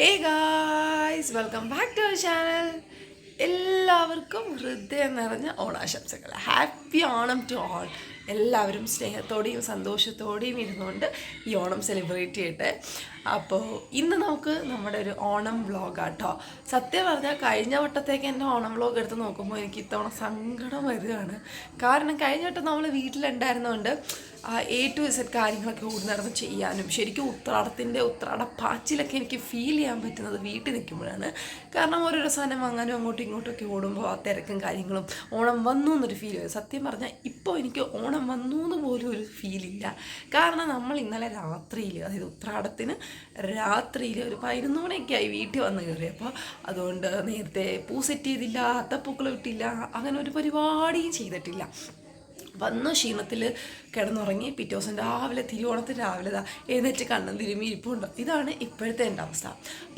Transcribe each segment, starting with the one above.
Hey guys welcome back to our channel എല്ലാവർക്കും ഹൃദയം നിറഞ്ഞ ഓണാശംസകൾ ഹാപ്പി ഓണം ടു ഓൾ എല്ലാവരും സ്നേഹത്തോടെയും സന്തോഷത്തോടെയും ഇരുന്നുകൊണ്ട് ഈ ഓണം സെലിബ്രേറ്റ് ചെയ്യട്ടെ. അപ്പോൾ ഇന്ന് നമുക്ക് നമ്മുടെ ഒരു ഓണം വ്ളോഗാട്ടോ സത്യം പറഞ്ഞാൽ കഴിഞ്ഞ വട്ടത്തേക്ക് എന്റെ ഓണം വ്ളോഗ് എടുത്ത് നോക്കുമ്പോൾ എനിക്ക് ഇത്തവണ സങ്കടം വരികയാണ്. കാരണം കഴിഞ്ഞ വട്ടം നമ്മൾ വീട്ടിലുണ്ടായിരുന്നതുകൊണ്ട് എ ടു ഇസഡ് കാര്യങ്ങളൊക്കെ ഓടി നടന്ന് ചെയ്യാനും ശരിക്കും ഉത്രാടത്തിന്റെ ഉത്രാട പാച്ചിലൊക്കെ എനിക്ക് ഫീൽ ചെയ്യാൻ പറ്റുന്നത് വീട്ടിൽ നിൽക്കുമ്പോഴാണ്. കാരണം ഓരോരോ സാധനം വാങ്ങാനും അങ്ങോട്ടും ഇങ്ങോട്ടും ഒക്കെ ഓടുമ്പോൾ ആ തിരക്കും കാര്യങ്ങളും ഓണം വന്നു എന്നൊരു ഫീൽ വരും. സത്യം പറഞ്ഞാൽ ഇപ്പോൾ എനിക്ക് ഓണം വന്നു എന്ന് പോലും ഒരു ഫീലില്ല കാരണം നമ്മൾ ഇന്നലെ രാത്രിയിൽ അതായത് ഉത്രാടത്തിന് രാത്രിയിൽ ഒരു പതിനൊന്ന് മണിയൊക്കെ ആയി വീട്ടിൽ വന്ന് കയറിയപ്പോൾ അതുകൊണ്ട് നേരത്തെ പൂ സെറ്റ് ചെയ്തില്ല അത്തപ്പൂക്കൾ വിട്ടില്ല അങ്ങനെ ഒരു പരിപാടിയും ചെയ്തിട്ടില്ല. വന്ന ക്ഷീണത്തിൽ കിടന്നുറങ്ങി പിറ്റേ ദിവസം രാവിലെ തിരുവോണത്തിന് രാവിലെ ദാ എഴുന്നേറ്റ് കണ്ണും തിരുമ്മി ഇരിപ്പുണ്ട് ഇതാണ് ഇപ്പോഴത്തെ എന്റെ അവസ്ഥ.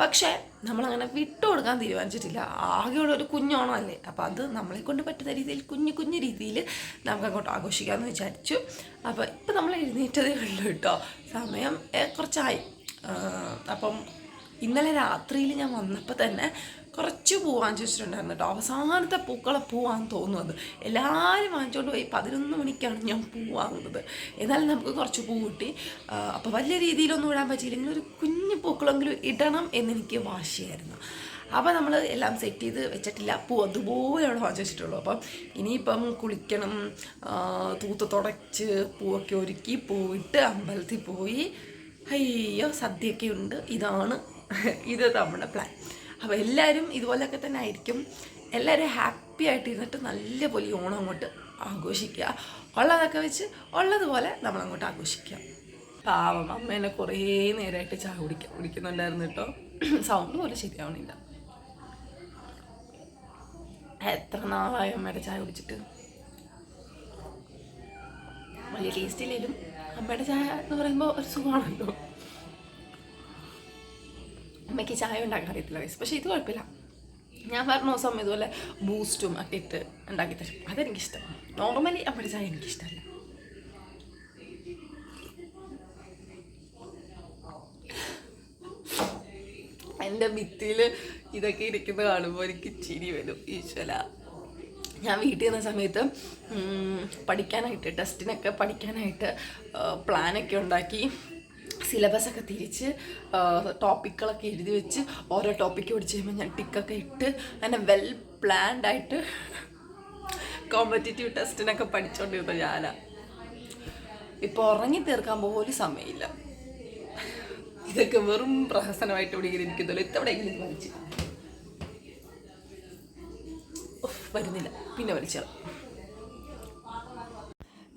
പക്ഷേ നമ്മളങ്ങനെ വിട്ടുകൊടുക്കാൻ തീരുമാനിച്ചിട്ടില്ല. ആകെയുള്ള ഒരു കുഞ്ഞോണം അല്ലേ അപ്പോൾ അത് നമ്മളെ കൊണ്ട് പറ്റുന്ന രീതിയിൽ കുഞ്ഞു കുഞ്ഞു രീതിയിൽ നമുക്ക് അങ്ങോട്ട് ആഘോഷിക്കാമെന്ന് വിചാരിച്ചു. അപ്പോൾ ഇപ്പം നമ്മൾ എഴുന്നേറ്റതേ ഉള്ളൂ കേട്ടോ. സമയം കുറച്ചായി. അപ്പം ഇന്നലെ രാത്രിയിൽ ഞാൻ വന്നപ്പോൾ തന്നെ കുറച്ച് പൂ വാങ്ങിച്ചിട്ടുണ്ടായിരുന്നു കേട്ടോ. അവസാനത്തെ പൂക്കളെ പൂ വാങ്ങാൻ തോന്നുന്നത്. എല്ലാവരും വാങ്ങിച്ചുകൊണ്ട് പോയി. പതിനൊന്ന് മണിക്കാണ് ഞാൻ പൂ വാങ്ങുന്നത്. എന്നാലും നമുക്ക് കുറച്ച് പൂ കിട്ടി. അപ്പോൾ വലിയ രീതിയിലൊന്നും ഇടാൻ പറ്റിയില്ലെങ്കിൽ ഒരു കുഞ്ഞു പൂക്കളെങ്കിലും ഇടണം എന്നെനിക്ക് വാശിയായിരുന്നു. അപ്പോൾ നമ്മൾ എല്ലാം സെറ്റ് ചെയ്ത് വെച്ചിട്ടില്ല. പൂ അതുപോലെ അവിടെ വാങ്ങിച്ചു വെച്ചിട്ടുള്ളൂ. അപ്പം ഇനിയിപ്പം കുളിക്കണം. തൂത്ത് തുടച്ച് പൂവൊക്കെ ഒരുക്കി പൂവിട്ട് അമ്പലത്തിൽ പോയി. അയ്യോ സദ്യയൊക്കെ ഉണ്ട്. ഇതാണ് ഇത് നമ്മുടെ പ്ലാൻ അപ്പോൾ എല്ലാവരും ഇതുപോലെയൊക്കെ തന്നെ ആയിരിക്കും. എല്ലാവരും ഹാപ്പി ആയിട്ട് ഇരുന്നിട്ട് നല്ലപോലെ ഓണം അങ്ങോട്ട് ആഘോഷിക്കുക. ഉള്ളതൊക്കെ വെച്ച് ഉള്ളതുപോലെ നമ്മളങ്ങോട്ട് ആഘോഷിക്കുക. പാവം അമ്മേനെ കുറേ നേരമായിട്ട് ചായ കുടിക്ക കുടിക്കുന്നുണ്ടായിരുന്നു കേട്ടോ. സൗണ്ട് പോലെ ശരിയാവണില്ല. എത്ര നാളായി അമ്മയുടെ ചായ കുടിച്ചിട്ട്? വലിയ ടേസ്റ്റ് ഇല്ലെങ്കിലും അമ്മയുടെ ചായ എന്ന് പറയുമ്പോൾ ഒരു സുഖമാണല്ലോ. അമ്മയ്ക്ക് ചായ ഉണ്ടാക്കാൻ അറിയത്തില്ല വയസ്സ് പക്ഷേ ഇത് കുഴപ്പമില്ല. ഞാൻ പറഞ്ഞ ദിവസം ഇതുപോലെ ബൂസ്റ്റും ഒക്കെ ഇട്ട് ഉണ്ടാക്കി തരും. അതെനിക്കിഷ്ടം. നോർമലി അമ്മയുടെ ചായ എനിക്കിഷ്ടമല്ല. എന്റെ ഭിത്തിയിൽ ഇതൊക്കെ ഇരിക്കുന്നത് കാണുമ്പോൾ എനിക്ക് ചിരി വരും. ഈശ്വല ഞാൻ വീട്ടിൽ നിന്ന സമയത്ത് പഠിക്കാനായിട്ട് ടെസ്റ്റിനൊക്കെ പഠിക്കാനായിട്ട് പ്ലാനൊക്കെ ഉണ്ടാക്കി സിലബസ് ഒക്കെ തിരിച്ച് ടോപ്പിക്കുകളൊക്കെ എഴുതി വെച്ച് ഓരോ ടോപ്പിക്ക് പഠിച്ച് കഴിയുമ്പോൾ ഞാൻ ടിക്കൊക്കെ ഇട്ട് അങ്ങനെ വെൽ പ്ലാൻഡ് ആയിട്ട് കോമ്പറ്റേറ്റീവ് ടെസ്റ്റിനൊക്കെ പഠിച്ചുകൊണ്ടിരുന്ന ഞാനാ. ഇപ്പോൾ ഉറങ്ങി തീർക്കാൻ പോലും സമയമില്ല. ഇതൊക്കെ വെറും പ്രഹസനമായിട്ട് ഇവിടെ ഇങ്ങനെ ഇരിക്കുന്നുള്ളൂ. ഇത്തവണയെങ്കിലും വലിച്ചു വരുന്നില്ല. പിന്നെ വലിച്ചാൽ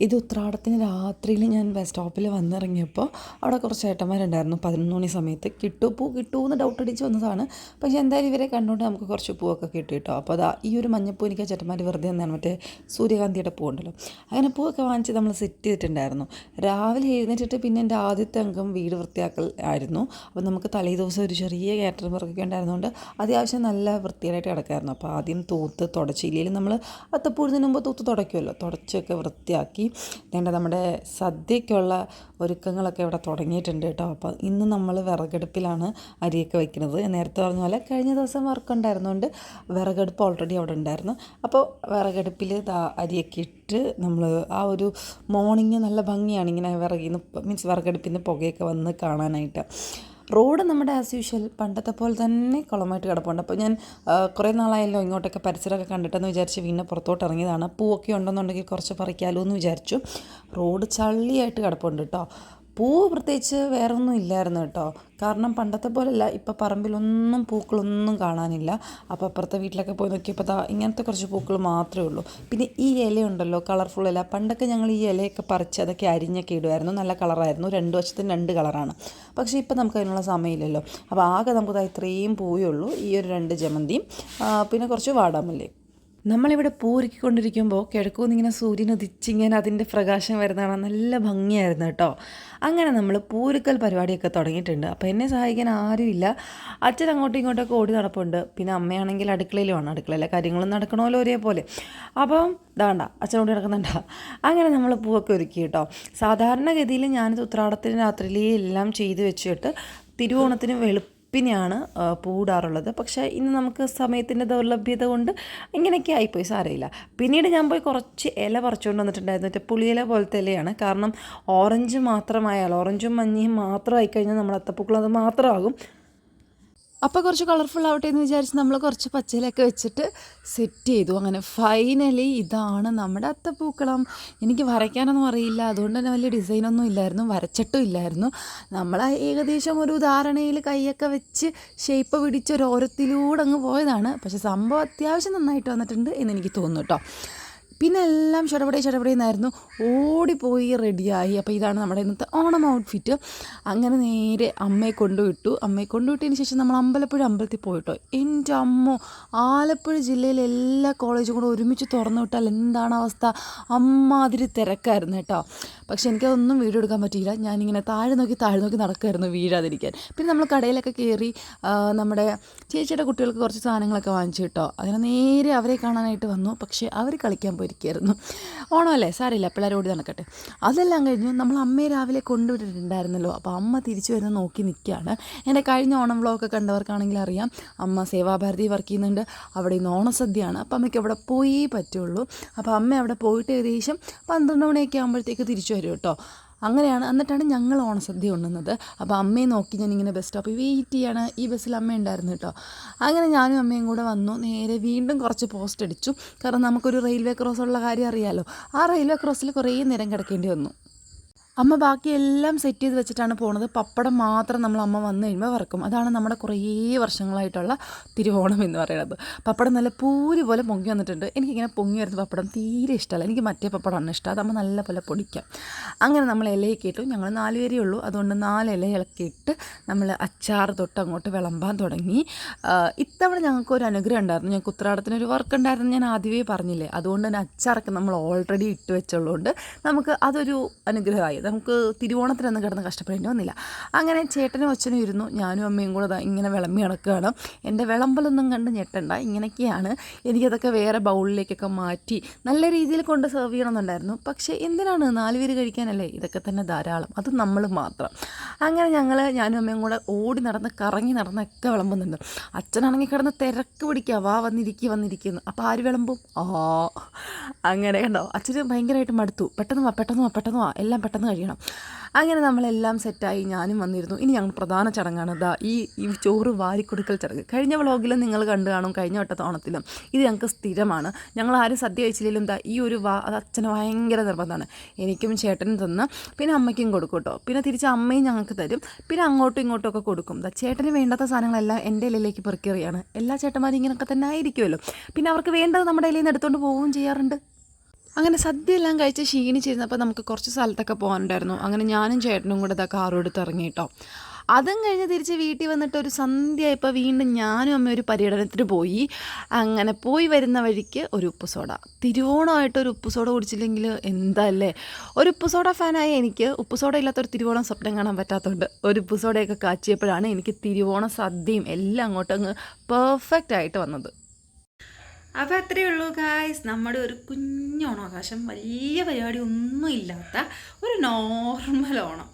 ഇത് ഉത്രാടത്തിന് രാത്രിയിൽ ഞാൻ ബസ് സ്റ്റോപ്പിൽ വന്നിറങ്ങിയപ്പോൾ അവിടെ കുറച്ച് ഏട്ടന്മാരുണ്ടായിരുന്നു. പതിനൊന്ന് മണി സമയത്ത് കിട്ടൂ പൂ കിട്ടൂ എന്ന് ഡൗട്ട് അടിച്ച് വന്നതാണ്. പക്ഷേ എന്തായാലും ഇവരെ കണ്ടുകൊണ്ട് നമുക്ക് കുറച്ച് പൂവൊക്കെ കിട്ടി കേട്ടോ. അപ്പോൾ അതാ ഈ ഒരു മഞ്ഞപ്പൂ എനിക്ക് ചേട്ടന്മാർ വെറുതെ തന്നെയാണ് മറ്റേ സൂര്യകാന്തിയുടെ പൂ ഉണ്ടല്ലോ. അങ്ങനെ പൂവൊക്കെ വാങ്ങിച്ച് നമ്മൾ സെറ്റ് ചെയ്തിട്ടുണ്ടായിരുന്നു. രാവിലെ എഴുന്നേറ്റിട്ട് പിന്നെ എന്റെ ആദ്യത്തെ അംഗം വീട് വൃത്തിയാക്കൽ ആയിരുന്നു. അപ്പോൾ നമുക്ക് തലേ ദിവസം ഒരു ചെറിയ കാറ്ററിംഗ് വർക്കൊക്കെ ഉണ്ടായിരുന്നതുകൊണ്ട് അത്യാവശ്യം നല്ല വൃത്തിയായിട്ട് കിടക്കായിരുന്നു. അപ്പോൾ ആദ്യം തൂത്ത് തുടച്ചില്ലെങ്കിൽ നമ്മൾ അത്തപ്പൂഴുന്നതിന് മുമ്പ് തൂത്ത് തുടയ്ക്കുമല്ലോ തുടച്ചൊക്കെ വൃത്തിയാക്കി വേണ്ട നമ്മുടെ സദ്യക്കുള്ള ഒരുക്കങ്ങളൊക്കെ ഇവിടെ തുടങ്ങിയിട്ടുണ്ട് കേട്ടോ. അപ്പോൾ ഇന്ന് നമ്മൾ വിറകടുപ്പിലാണ് അരിയൊക്കെ വയ്ക്കുന്നത്. നേരത്തെ പറഞ്ഞ പോലെ കഴിഞ്ഞ ദിവസം വർക്ക് ഉണ്ടായിരുന്നുകൊണ്ട് വിറകടുപ്പ് ഓൾറെഡി അവിടെ ഉണ്ടായിരുന്നു. അപ്പോൾ വിറകടുപ്പിൽ അരിയൊക്കെ ഇട്ട് നമ്മൾ ആ ഒരു മോർണിംഗ് നല്ല ഭംഗിയാണ് ഇങ്ങനെ വിറകിൽ നിന്ന് മീൻസ് വിറകടുപ്പിൽ നിന്ന് പുകയൊക്കെ വന്ന് കാണാനായിട്ട്. റോഡ് നമ്മുടെ ആസ് യൂഷ്വൽ പണ്ടത്തെ പോലെ തന്നെ കുളമായിട്ട് കിടപ്പുണ്ട്. അപ്പോൾ ഞാൻ കുറേ നാളായല്ലോ ഇങ്ങോട്ടൊക്കെ പരിസരമൊക്കെ കണ്ടിട്ടെന്ന് വിചാരിച്ച് വീണ്ടും പുറത്തോട്ട് ഇറങ്ങിയതാണ്. പൂവൊക്കെ ഉണ്ടെന്നുണ്ടെങ്കിൽ കുറച്ച് പറിക്കാമല്ലോ എന്ന് വിചാരിച്ചു. റോഡ് ചള്ളിയായിട്ട് കിടപ്പുണ്ട് കേട്ടോ പൂവ് പ്രത്യേകിച്ച് വേറെ ഒന്നും ഇല്ലായിരുന്നു കേട്ടോ. കാരണം പണ്ടത്തെ പോലെയല്ല ഇപ്പോൾ പറമ്പിലൊന്നും പൂക്കളൊന്നും കാണാനില്ല. അപ്പോൾ അപ്പുറത്തെ വീട്ടിലൊക്കെ പോയി നോക്കിയപ്പോൾ ദാ ഇങ്ങനത്തെ കുറച്ച് പൂക്കൾ മാത്രമേ ഉള്ളൂ. പിന്നെ ഈ ഇലയുണ്ടല്ലോ കളർഫുൾ ഇല. പണ്ടൊക്കെ ഞങ്ങൾ ഈ ഇലയൊക്കെ പറിച്ച് അതൊക്കെ അരിഞ്ഞൊക്കെ ഇടുമായിരുന്നു നല്ല കളറായിരുന്നു. രണ്ട് വശത്തും രണ്ട് കളറാണ്. പക്ഷേ ഇപ്പം നമുക്ക് അതിനുള്ള സമയമില്ലല്ലോ. അപ്പോൾ ആകെ നമുക്ക് ഇത്രയും പൂവേ ഉള്ളൂ. ഈ ഒരു രണ്ട് ജമന്തിയും പിന്നെ കുറച്ച് വാടാമല്ലേ നമ്മളിവിടെ പൂരിക്കൊണ്ടിരിക്കുമ്പോൾ കിഴക്കൂന്ന് ഇങ്ങനെ സൂര്യൻ ഉദിച്ചിങ്ങനെ അതിന്റെ പ്രകാശം വരുന്നതാണ്. നല്ല ഭംഗിയായിരുന്നു കേട്ടോ. അങ്ങനെ നമ്മൾ പൂരിക്കൽ പരിപാടിയൊക്കെ തുടങ്ങിയിട്ടുണ്ട്. അപ്പോൾ എന്നെ സഹായിക്കാൻ ആരുമില്ല അച്ഛൻ അങ്ങോട്ടും ഇങ്ങോട്ടൊക്കെ ഓടി നടപ്പുണ്ട്. പിന്നെ അമ്മയാണെങ്കിൽ അടുക്കളയിലുമാണ്. അടുക്കളയിലെ കാര്യങ്ങളും നടക്കണമല്ലോ ഒരേപോലെ. അപ്പം ഇതാണ്ട അച്ഛനോട് നടക്കുന്നുണ്ട. അങ്ങനെ നമ്മൾ പൂവൊക്കെ ഒരുക്കി കേട്ടോ. സാധാരണഗതിയിൽ ഞാനിത് ഉത്രാടത്തിന് രാത്രിയിൽ എല്ലാം ചെയ്ത് വെച്ചിട്ട് തിരുവോണത്തിന് വെളുപ്പ് വെളുപ്പിനെയാണ് ആ, പൂടാറുള്ളത്. പക്ഷേ ഇന്ന് നമുക്ക് സമയത്തിന്റെ ദൗർലഭ്യത കൊണ്ട് ഇങ്ങനെയൊക്കെ ആയിപ്പോയി സാരമില്ല. പിന്നീട് ഞാൻ പോയി കുറച്ച് ഇല പറിച്ചുകൊണ്ട് വന്നിട്ടുണ്ടായിരുന്നു. മറ്റേ പുളിയില പോലത്തെ ഇലയാണ്. കാരണം ഓറഞ്ച് മാത്രമായാൽ ഓറഞ്ചും മഞ്ഞയും മാത്രമായി കഴിഞ്ഞാൽ നമ്മൾ അത്തപ്പൂക്കളം അത് മാത്രമാകും. അപ്പോൾ കുറച്ച് കളർഫുൾ ആവട്ടെ എന്ന് വിചാരിച്ച് നമ്മൾ കുറച്ച് പച്ചയിലൊക്കെ വെച്ചിട്ട് സെറ്റ് ചെയ്തു. അങ്ങനെ ഫൈനലി ഇതാണ് നമ്മുടെ അത്തപ്പൂക്കളം. എനിക്ക് വരയ്ക്കാനൊന്നും അറിയില്ല. അതുകൊണ്ട് തന്നെ വലിയ ഡിസൈനൊന്നും ഇല്ലായിരുന്നു. വരച്ചിട്ടും ഇല്ലായിരുന്നു. നമ്മൾ ഏകദേശം ഒരു ധാരണയിൽ കൈയൊക്കെ വെച്ച് ഷേപ്പ് പിടിച്ച് ഒരു ഓരത്തിലൂടെ അങ്ങ് പോയതാണ്. പക്ഷേ സംഭവം അത്യാവശ്യം നന്നായിട്ട് വന്നിട്ടുണ്ട് എന്ന് എനിക്ക് തോന്നുന്നു കേട്ടോ പിന്നെ എല്ലാം ചടപടി ചടപടേന്നായിരുന്നു ഓടിപ്പോയി റെഡിയായി. അപ്പോൾ ഇതാണ് നമ്മുടെ ഇന്നത്തെ ഓണം ഔട്ട്ഫിറ്റ് അങ്ങനെ നേരെ അമ്മയെ കൊണ്ടുവിട്ടു. അമ്മയെ കൊണ്ടുവിട്ടതിന് ശേഷം നമ്മൾ അമ്പലപ്പുഴ അമ്പലത്തിൽ പോയിട്ടോ. എന്റെ അമ്മ ആലപ്പുഴ ജില്ലയിലെ എല്ലാ കോളേജും കൂടെ ഒരുമിച്ച് തുറന്നു വിട്ടാൽ എന്താണ് അവസ്ഥ? അമ്മാതിരി തിരക്കായിരുന്നു കേട്ടോ. പക്ഷേ എനിക്കതൊന്നും വീഡിയോ എടുക്കാൻ പറ്റിയില്ല. ഞാനിങ്ങനെ താഴെ നോക്കി താഴെ നോക്കി നടക്കുമായിരുന്നു വീഴാതിരിക്കാൻ. പിന്നെ നമ്മൾ കടയിലൊക്കെ കയറി നമ്മുടെ ചേച്ചിയുടെ കുട്ടികൾക്ക് കുറച്ച് സാധനങ്ങളൊക്കെ വാങ്ങിച്ചു കേട്ടോ. അങ്ങനെ നേരെ അവരെ കാണാനായിട്ട് വന്നു. പക്ഷേ അവർ കളിക്കാൻ പോയിരിക്കുകയായിരുന്നു. ഓണമല്ലേ? സാറില്ല പിള്ളേർ ഓടി നടക്കട്ടെ. അതെല്ലാം കഴിഞ്ഞു. നമ്മൾ അമ്മയെ രാവിലെ കൊണ്ടുവിട്ടിട്ടുണ്ടായിരുന്നല്ലോ. അപ്പോൾ അമ്മ തിരിച്ചു വരുന്ന നോക്കി നിൽക്കുകയാണ്. എന്റെ കഴിഞ്ഞ ഓണം വ്ളോഗൊക്കെ കണ്ടവർക്കാണെങ്കിൽ അറിയാം. അമ്മ സേവാഭാരതി വർക്ക് ചെയ്യുന്നുണ്ട്. അവിടെ ഇന്ന് ഓണസദ്യയാണ്. അപ്പോൾ അമ്മയ്ക്ക് അവിടെ പോയേ പറ്റുള്ളൂ. അപ്പോൾ അമ്മ അവിടെ പോയിട്ട് ഏകദേശം പന്ത്രണ്ട് മണിയൊക്കെ ആകുമ്പോഴത്തേക്ക് തിരിച്ചു വരും കേട്ടോ. അങ്ങനെയാണ്. എന്നിട്ടാണ് ഞങ്ങൾ ഓണസദ്യ ഉണ്ണുന്നത്. അപ്പോൾ അമ്മയെ നോക്കി ഞാൻ ഇങ്ങനെ ബസ് സ്റ്റോപ്പിൽ വെയിറ്റ് ചെയ്യാണ്. ഈ ബസ്സിൽ അമ്മ ഉണ്ടായിരുന്നു കേട്ടോ. അങ്ങനെ ഞാനും അമ്മയും കൂടെ വന്നു. നേരെ വീണ്ടും കുറച്ച് പോസ്റ്റ് അടിച്ചു. കാരണം നമുക്കൊരു റെയിൽവേ ക്രോസ് ഉള്ള കാര്യം അറിയാമല്ലോ ആ റെയിൽവേ ക്രോസിൽ കുറേ നേരം കിടക്കേണ്ടി വന്നു. അമ്മ ബാക്കി എല്ലാം സെറ്റ് ചെയ്ത് വെച്ചിട്ടാണ് പോണത്. പപ്പടം മാത്രം നമ്മൾ അമ്മ വന്നു കഴിയുമ്പോൾ വറക്കും. അതാണ് നമ്മുടെ കുറേ വർഷങ്ങളായിട്ടുള്ള തിരുവോണം എന്ന് പറയുന്നത്. പപ്പടം നല്ല പൂരി പോലെ പൊങ്ങി വന്നിട്ടുണ്ട്. എനിക്കിങ്ങനെ പൊങ്ങി വരുന്ന പപ്പടം തീരെ ഇഷ്ടമല്ല. എനിക്ക് മറ്റേ പപ്പടമാണ് ഇഷ്ടം. അതാകുമ്പോൾ നല്ല പോലെ പൊടിക്കാം. അങ്ങനെ നമ്മൾ ഇലയൊക്കെ ഇട്ടു. ഞങ്ങൾ നാല് പേരേ ഉള്ളൂ. അതുകൊണ്ട് നാല് ഇലയിളക്കി ഇട്ട് നമ്മൾ അച്ചാർ തൊട്ട് അങ്ങോട്ട് വിളമ്പാൻ തുടങ്ങി. ഇത്തവണ ഞങ്ങൾക്ക് ഒരു അനുഗ്രഹം ഉണ്ടായിരുന്നു. ഞങ്ങൾക്ക് ഉത്രാടത്തിന് ഒരു വർക്ക് ഉണ്ടായിരുന്നു. ഞാൻ ആദ്യമേ പറഞ്ഞില്ലേ? അതുകൊണ്ട് തന്നെ അച്ചാറൊക്കെ നമ്മൾ ഓൾറെഡി ഇട്ട് വെച്ചുള്ളതുകൊണ്ട് നമുക്ക് അതൊരു അനുഗ്രഹമായി. നമുക്ക് തിരുവോണത്തിനൊന്നും കിടന്ന് കഷ്ടപ്പെടേണ്ടി വന്നില്ല. അങ്ങനെ ചേട്ടനും അച്ഛനും ഇരുന്നു. ഞാനും അമ്മയും കൂടെ ഇങ്ങനെ വിളമ്പി കിടക്കുകയാണ് എന്റെ വിളമ്പലൊന്നും കണ്ട് ഞെട്ടണ്ട. ഇങ്ങനെയൊക്കെയാണ് എനിക്കതൊക്കെ വേറെ ബൗളിലേക്കൊക്കെ മാറ്റി നല്ല രീതിയിൽ കൊണ്ട് സെർവ് ചെയ്യണമെന്നുണ്ടായിരുന്നു. പക്ഷേ എന്തിനാണ് നാല് പേര് കഴിക്കാനല്ലേ? ഇതൊക്കെ തന്നെ ധാരാളം. അത് നമ്മൾ മാത്രം. അങ്ങനെ ഞങ്ങൾ ഞാനും അമ്മയും കൂടെ ഓടി നടന്ന് കറങ്ങി നടന്നൊക്കെ വിളമ്പുന്നുണ്ട്. അച്ഛനാണെങ്കിൽ കിടന്ന് തിരക്ക് പിടിക്കുക. വാ വന്നിരിക്കുക വന്നിരിക്കുന്നു അപ്പോൾ ആര് വിളമ്പും? ആ. അങ്ങനെ കണ്ടോ? അച്ഛന് ഭയങ്കരമായിട്ട് മടുത്തു. പെട്ടെന്ന് വാ പെട്ടെന്ന് വാ പെട്ടെന്ന് വാ. എല്ലാം പെട്ടെന്ന് കഴിയണം. അങ്ങനെ നമ്മളെല്ലാം സെറ്റായി ഞാനും വന്നിരുന്നു. ഇനി ഞങ്ങൾ പ്രധാന ചടങ്ങാണ്. ദാ ഈ ഈ ചോറ് വാരിക്കൊടുക്കൽ ചടങ്ങ്. കഴിഞ്ഞ വ്ളോഗിലും നിങ്ങൾ കണ്ടു കാണും കഴിഞ്ഞ വട്ടത്തെ ഓണത്തിലും. ഇത് ഞങ്ങൾക്ക് സ്ഥിരമാണ്. ഞങ്ങൾ ആരും സദ്യ കഴിച്ചില്ലെങ്കിലും ദാ ഈ ഒരു വാ അത് അച്ഛന് ഭയങ്കര നിർബന്ധമാണ്. എനിക്കും ചേട്ടനും തന്ന് പിന്നെ അമ്മയ്ക്കും കൊടുക്കും കേട്ടോ പിന്നെ തിരിച്ച് അമ്മയും ഞങ്ങൾക്ക് തരും. പിന്നെ അങ്ങോട്ടും ഇങ്ങോട്ടും ഒക്കെ കൊടുക്കും. ദാ ചേട്ടന് വേണ്ടാത്ത സാധനങ്ങളെല്ലാം എന്റെ ഇലയിലേക്ക് പെറുക്കിയെറിയാണ്. എല്ലാ ചേട്ടന്മാരും ഇങ്ങനെയൊക്കെ തന്നെ ആയിരിക്കുമല്ലോ. പിന്നെ അവർക്ക് വേണ്ടത് നമ്മുടെ ഇലയിൽ നിന്ന് എടുത്തുകൊണ്ട് പോവുകയും ചെയ്യാറുണ്ട്. അങ്ങനെ സദ്യ എല്ലാം കഴിച്ച് ക്ഷീണിച്ചിരുന്നപ്പോൾ നമുക്ക് കുറച്ച് സ്ഥലത്തൊക്കെ പോകാനുണ്ടായിരുന്നു. അങ്ങനെ ഞാനും ചേട്ടനും കൂടെ ഇതാ കാറും എടുത്ത് ഇറങ്ങി കേട്ടോ. അതും കഴിഞ്ഞ് തിരിച്ച് വീട്ടിൽ വന്നിട്ട് ഒരു സന്ധ്യയായപ്പോൾ വീണ്ടും ഞാനും അമ്മ ഒരു പര്യടനത്തിന് പോയി. അങ്ങനെ പോയി വരുന്ന വഴിക്ക് ഒരു ഉപ്പ് സോഡ. തിരുവോണമായിട്ട് ഒരു ഉപ്പ് സോഡ കുടിച്ചില്ലെങ്കിൽ എന്തല്ലേ? ഒരു ഉപ്പ് സോഡ ഫാനായ എനിക്ക് ഉപ്പ് സോഡ ഇല്ലാത്തൊരു തിരുവോണം സ്വപ്നം കാണാൻ പറ്റാത്തതുകൊണ്ട് ഒരു ഉപ്പ് സോഡയൊക്കെ കാച്ചിയപ്പോഴാണ് എനിക്ക് തിരുവോണ സദ്യയും എല്ലാം അങ്ങോട്ടങ്ങ് പെർഫെക്റ്റ് ആയിട്ട് വന്നത്. അപ്പോൾ അത്രയേ ഉള്ളൂ ഗായ്സ് നമ്മുടെ ഒരു കുഞ്ഞ് ഓണാവകാശം വലിയ പരിപാടി ഒന്നും ഇല്ലാത്ത ഒരു നോർമൽ ഓണം.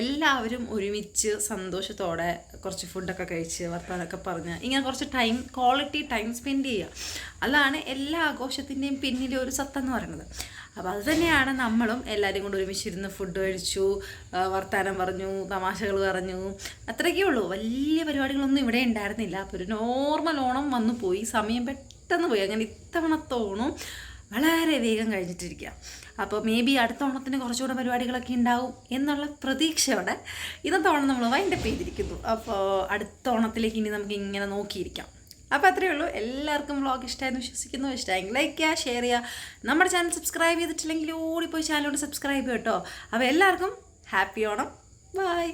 എല്ലാവരും ഒരുമിച്ച് സന്തോഷത്തോടെ കുറച്ച് ഫുഡൊക്കെ കഴിച്ച് വർത്താനൊക്കെ പറഞ്ഞ് ഇങ്ങനെ കുറച്ച് ടൈം ക്വാളിറ്റി ടൈം സ്പെൻഡ് ചെയ്യുക. അതാണ് എല്ലാ ആഘോഷത്തിന്റെയും പിന്നിലെ ഒരു സത്തെന്ന് പറയുന്നത്. അപ്പോൾ അത് തന്നെയാണ് നമ്മളും എല്ലാവരും കൂടെ ഒരുമിച്ചിരുന്ന് ഫുഡ് കഴിച്ചു വർത്തമാനം പറഞ്ഞു തമാശകൾ പറഞ്ഞു. അത്രയൊക്കെ ഉള്ളൂ. വലിയ പരിപാടികളൊന്നും ഇവിടെ ഉണ്ടായിരുന്നില്ല. അപ്പോൾ ഒരു നോർമൽ ഓണം വന്നു പോയി. സമയം പെട്ടെന്ന് പോയി. അങ്ങനെ ഇത്തവണത്തെ ഓണം വളരെ വേഗം കഴിഞ്ഞിട്ടിരിക്കുക അപ്പോൾ മേ ബി അടുത്ത ഓണത്തിന് കുറച്ചുകൂടെ പരിപാടികളൊക്കെ ഉണ്ടാവും എന്നുള്ള പ്രതീക്ഷയോടെ ഇന്നത്തെ ഓണം നമ്മൾ വൈൻഡപ്പ് ചെയ്തിരിക്കുന്നു. അപ്പോൾ അടുത്ത ഓണത്തിലേക്ക് ഇനി നമുക്ക് ഇങ്ങനെ നോക്കിയിരിക്കാം. അപ്പോൾ അത്രയേ ഉള്ളൂ. എല്ലാവർക്കും വ്ളോഗ് ഇഷ്ടമായെന്ന് വിശ്വസിക്കുന്നു. ഇഷ്ടമായെങ്കിൽ ലൈക്ക് ചെയ്യുക ഷെയർ ചെയ്യുക. നമ്മുടെ ചാനൽ സബ്സ്ക്രൈബ് ചെയ്തിട്ടില്ലെങ്കിൽ ഓടിപ്പോയി ചാനലോട് സബ്സ്ക്രൈബ് ചെയ്യും കേട്ടോ. അപ്പോൾ എല്ലാവർക്കും ഹാപ്പി ഓണം. ബൈ